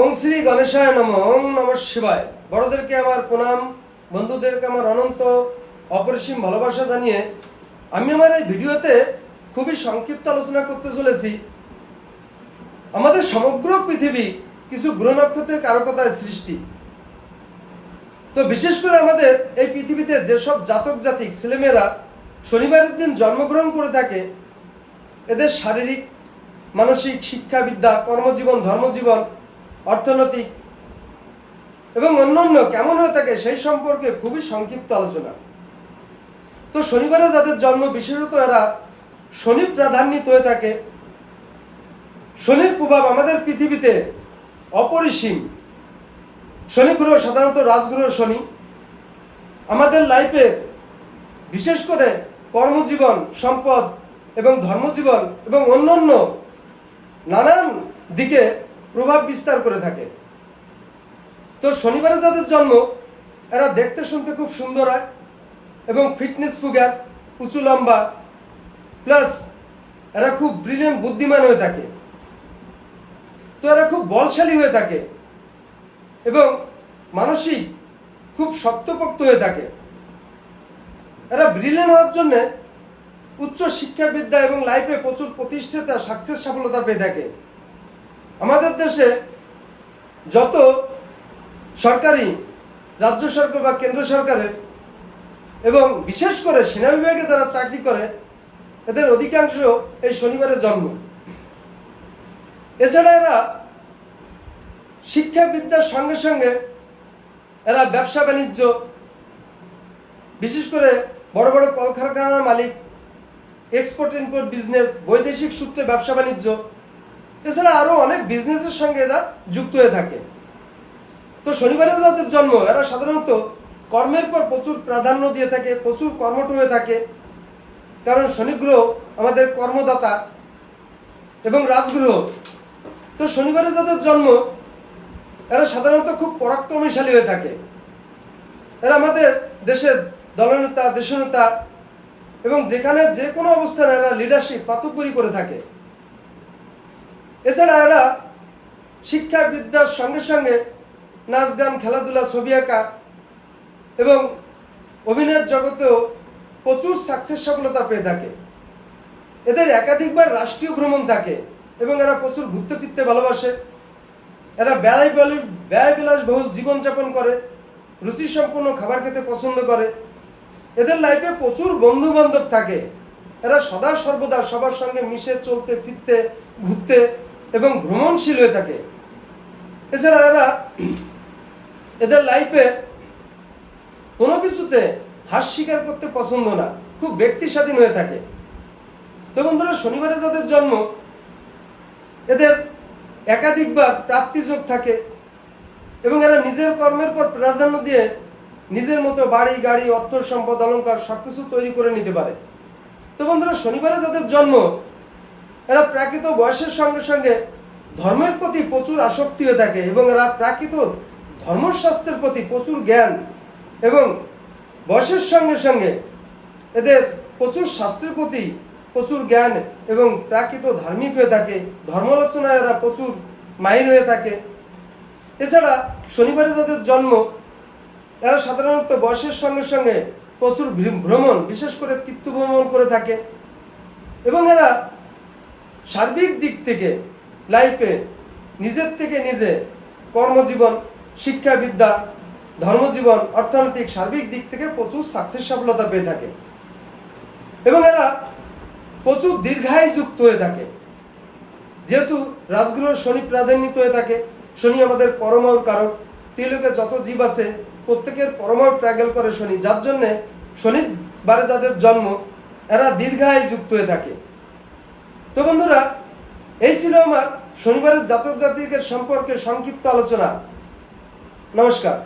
ওং শ্রী গণেশায় নম ওং নম শিবায়। বড়দেরকে আমার প্রণাম, বন্ধুদেরকে আমার অনন্ত, অপরিসীম ভালোবাসা জানিয়ে আমি আমার এই ভিডিওতে খুবই সংক্ষিপ্ত আলোচনা করতে চলেছি। আমাদের সমগ্র পৃথিবী কিছু গ্রহ নক্ষত্রের কারকতায় সৃষ্টি। তো বিশেষ করে আমাদের এই পৃথিবীতে যেসব জাতক, জাতিক, ছেলেমেয়েরা শনিবারের দিন জন্মগ্রহণ করে থাকে, এদের শারীরিক, মানসিক শিক্ষাবিদ্যা কর্মজীবন, ধর্মজীবন অর্থনৈতিক এবং অন্যান্য কেমন হয়ে থাকে সেই সম্পর্কে খুবই সংক্ষিপ্ত আলোচনা। তো শনিবারে যাদের জন্ম বিশেষত এরা শনি প্রাধান্বিত হয়ে থাকে। শনির প্রভাব আমাদের পৃথিবীতে অপরিসীম। শনি গ্রহ সাধারণত রাজগ্রহ শনি। আমাদের লাইফে বিশেষ করে কর্মজীবন, সম্পদ এবং ধর্মজীবন এবং অন্যান্য নানান দিকে প্রভাব বিস্তার করে থাকে। তো শনিবারে যাদের জন্ম, এরা দেখতে শুনতে খুব সুন্দর হয় এবং ফিটনেস ফুগার, উঁচু লম্বা, প্লাস এরা খুব ব্রিলিয়েন্ট বুদ্ধিমান হয়ে থাকে। তো এরা খুব বলশালী হয়ে থাকে এবং মানসিক খুব শক্তপোক্ত হয়ে থাকে। এরা ব্রিলিয়েন্ট হওয়ার জন্যে উচ্চ শিক্ষাবিদ্যা এবং লাইফে প্রচুর প্রতিষ্ঠিত সাকসেস সফলতা পেয়ে থাকে। আমাদের দেশে যত সরকারি, রাজ্য সরকার বা কেন্দ্র সরকারের এবং বিশেষ করে সেনা বিভাগে যারা চাকরি করে, এদের অধিকাংশ এই শনিবারে জন্ম। এছাড়া এরা শিক্ষাবিদ্যার সঙ্গে সঙ্গে এরা ব্যবসা বাণিজ্য, বিশেষ করে বড় বড় কলকারখানার মালিক এক্সপোর্ট ইম্পোর্ট বিজনেস বৈদেশিক সূত্রে ব্যবসা বাণিজ্য এছাড়া আরও অনেক বিজনেসের সঙ্গে এরা যুক্ত হয়ে থাকে। তো শনিবারে যাদের জন্ম, এরা সাধারণত কর্মের পর প্রচুর প্রাধান্য দিয়ে থাকে, প্রচুর কর্মঠ হয়ে থাকে। কারণ শনিগ্রহ আমাদের কর্মদাতা এবং রাজগ্রহ। তো শনিবারে যাদের জন্ম, এরা সাধারণত খুব পরাক্রমশালী হয়ে থাকে। এরা আমাদের দেশের দলনেতা, দেশনেতা এবং যেখানে যে কোনো অবস্থানে এরা লিডারশিপ পাতুপুরি করে থাকে। এছাড়া এরা শিক্ষা বিদ্যার সঙ্গে সঙ্গে নাচ গান, খেলাধুলা, ছবি আঁকা এবং অভিনয়ের জগতেও প্রচুর সাকসেস সফলতা পেয়ে থাকে। এদের একাধিকবার রাষ্ট্রীয় ভ্রমণ থাকে এবং এরা প্রচুর ঘুরতে ফিরতে ভালোবাসে। এরা ব্যয় ব্যয় বিলাস বহুল জীবনযাপন করে রুচি রুচিসম্পন্ন খাবার খেতে পছন্দ করে। এদের লাইফে প্রচুর বন্ধু বান্ধব থাকে। এরা সদা সর্বদা সবার সঙ্গে মিশে, চলতে, ফিরতে, ঘুরতে এবং ভ্রমণশীল হয়ে থাকে। এছাড়া এরা এদের লাইফে কোনো কিছুতে হাস স্বীকার করতে পছন্দ না, খুব ব্যক্তি স্বাধীন হয়ে থাকে। তো বন্ধুরা, শনিবারে যাদের জন্ম, এদের একাধিকবার প্রাপ্তিযোগ থাকে এবং এরা নিজের কর্মের পর প্রাধান্য দিয়ে নিজের মতো বাড়ি, গাড়ি, অর্থ, সম্পদ অলঙ্কার সব কিছু তৈরি করে নিতে পারে। তো বন্ধুরা, শনিবারে যাদের জন্ম এরা প্রাকৃত বয়সের সঙ্গে সঙ্গে ধর্মের প্রতি প্রচুর আসক্তি হয়ে থাকে এবং এরা প্রাকৃত ধর্মশাস্ত্রের প্রতি প্রচুর জ্ঞান এবং বয়সের সঙ্গে সঙ্গে এদের প্রচুর শাস্ত্রের প্রতি প্রচুর জ্ঞান এবং প্রাকৃত ধার্মিক হয়ে থাকে। ধর্মালোচনায় এরা প্রচুর মাহির হয়ে থাকে। এছাড়া শনিবারে যাদের জন্ম, এরা সাধারণত বয়সের সঙ্গে সঙ্গে প্রচুর ভ্রমণ, বিশেষ করে তীর্থ ভ্রমণ করে থাকে। এবং এরা সার্বিক দিক থেকে লাইফে নিজের থেকে নিজে কর্মজীবন, শিক্ষাবিদ্যা, ধর্মজীবন, অর্থনৈতিক সার্বিক দিক থেকে প্রচুর সাকসেস সফলতা পেয়ে থাকে। এবং এরা প্রচুর দীর্ঘায় যুক্ত হয়ে থাকে। যেহেতু রাজগ্রহ শনি প্রাধান্বিত হয়ে থাকে, শনি আমাদের পরমায়ুর কারক। ত্রিলোকে যত জীব আছে, প্রত্যেকের পরমায়ু ট্র্যাগেল করে শনি। যার জন্যে শনিবারে যাদের জন্ম, এরা দীর্ঘায় যুক্ত হয়ে থাকে। তো বন্ধুরা এই ছিল আমার শনিবারের জাতক জাতিকের সম্পর্কে সংক্ষিপ্ত আলোচনা। নমস্কার।